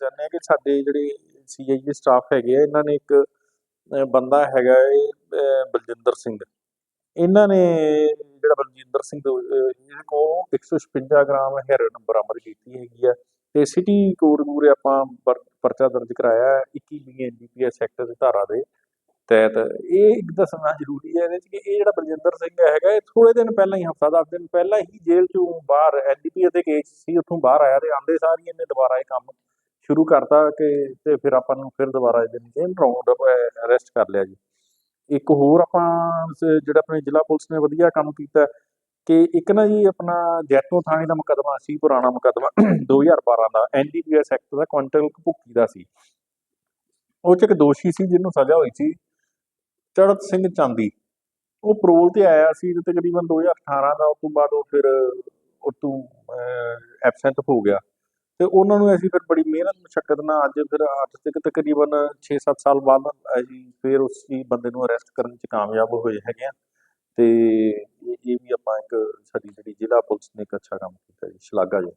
ਚਾਹੁੰਦੇ ਹਾਂ ਕਿ ਸਾਡੇ ਜਿਹੜੇ ਸੀਆਈਏ ਸਟਾਫ ਹੈਗੇ ਆ ਇਹਨਾਂ ਨੇ ਇੱਕ ਬੰਦਾ ਹੈਗਾ ਏ ਅਹ, ਬਲਜਿੰਦਰ ਸਿੰਘ। ਇਹਨਾਂ ਨੇ ਜਿਹੜਾ ਬਲਜਿੰਦਰ ਸਿੰਘ ਅਹ, ਇਹਦੇ ਕੋਲ 156 ਗ੍ਰਾਮ ਹੈਰੋਇਨ ਬਰਾਮਦ ਕੀਤੀ ਹੈਗੀ ਆ ਤੇ ਸਿਟੀ ਕੋਡ ਮੂਰੇ ਆਪਾਂ ਪਰਚਾ ਦਰਜ ਕਰਾਇਆ ਹੈ 21 ਬੀ ਐਨਡੀਪੀਐਸ ਐਕਟ ਦੀ ਧਾਰਾ ਦੇ ਤਹਿਤ। ਇਹ ਇੱਕ ਦੱਸਣਾ ਜ਼ਰੂਰੀ ਹੈ ਇਹਦੇ ਵਿੱਚ ਕਿ ਇਹ ਜਿਹੜਾ ਬਲਜਿੰਦਰ ਸਿੰਘ ਹੈਗਾ ਇਹ ਥੋੜੇ ਦਿਨ ਪਹਿਲਾਂ ਹੀ ਹਫਤਾ ਦਸ ਦਿਨ ਪਹਿਲਾਂ ਹੀ ਜੇਲ੍ਹ ਚੋਂ ਬਾਹਰ ਐਨਡੀਪੀਐਸ ਦੇ ਕੇਸ ਸੀ ਉੱਥੋਂ ਬਾਹਰ ਆਇਆ ਤੇ ਆਂਦੇ ਸਾਰ ਹੀ ਇਹਨੇ ਦੁਬਾਰਾ ਇਹ ਕੰਮ ਸ਼ੁਰੂ ਕਰਤਾ ਕਿ ਤੇ ਫਿਰ ਆਪਾਂ ਨੂੰ ਫਿਰ ਦੁਬਾਰਾ ਇਹਦੇ ਨੂੰ ਰਾਉਂਡ ਅਰੈਸਟ ਕਰ ਲਿਆ ਜੀ ਇੱਕ ਹੋਰ ਆਪਾਂ ਜਿਹੜਾ ਆਪਣੇ ਜ਼ਿਲ੍ਹਾ ਪੁਲਿਸ ਨੇ ਵਧੀਆ ਕੰਮ ਕੀਤਾ ਕਿ ਇੱਕ ਨਾ ਜੀ ਆਪਣਾ ਜੈਤੋ ਥਾਣੇ ਦਾ ਮੁਕੱਦਮਾ ਸੀ ਪੁਰਾਣਾ ਮੁਕੱਦਮਾ 2012 ਦਾ ਐਨਡੀਪੀਐਸ ਐਕਟ ਦਾ ਕੁਆਂਟਲ ਭੁੱਕੀ ਦਾ ਸੀ ਉਹ ਚ ਇੱਕ ਦੋਸ਼ੀ ਸੀ ਜਿਹਨੂੰ ਸਜ਼ਾ ਹੋਈ ਸੀ ਚੜਤ ਸਿੰਘ ਚਾਂਦੀ ਉਹ ਪਰੋਲ ਤੇ ਆਇਆ ਸੀ ਤੇ ਤਕਰੀਬਨ 2018 ਦਾ ਉਸ ਤੋਂ ਬਾਅਦ ਉਹ ਫਿਰ ਉਹ ਤੋਂ ਐਬਸੈਂਟ ਹੋ ਗਿਆ ਤੇ ਉਹਨਾਂ ਨੂੰ ਅਸੀਂ ਫਿਰ ਬੜੀ ਮਿਹਨਤ ਮੁਸ਼ਕਲ ਨਾਲ ਅੱਜ ਫਿਰ ਅੱਜ ਤੱਕ ਤਕਰੀਬਨ 6-7 ਸਾਲ ਬਾਅਦ ਅਸੀਂ ਫਿਰ ਉਸ ਹੀ ਬੰਦੇ ਨੂੰ ਅਰੈਸਟ ਕਰਨ ਚ ਕਾਮਯਾਬ ਹੋਏ ਹੈਗੇ ਆ ਤੇ ਇਹ ਵੀ ਆਪਾਂ ਇੱਕ ਸਾਡੀ ਜਿਹੜੀ ਜ਼ਿਲ੍ਹਾ ਪੁਲਿਸ ਨੇ ਇੱਕ ਅੱਛਾ ਕੰਮ ਕੀਤਾ ਜੀ ਸ਼ਲਾਘਾਯੋਗ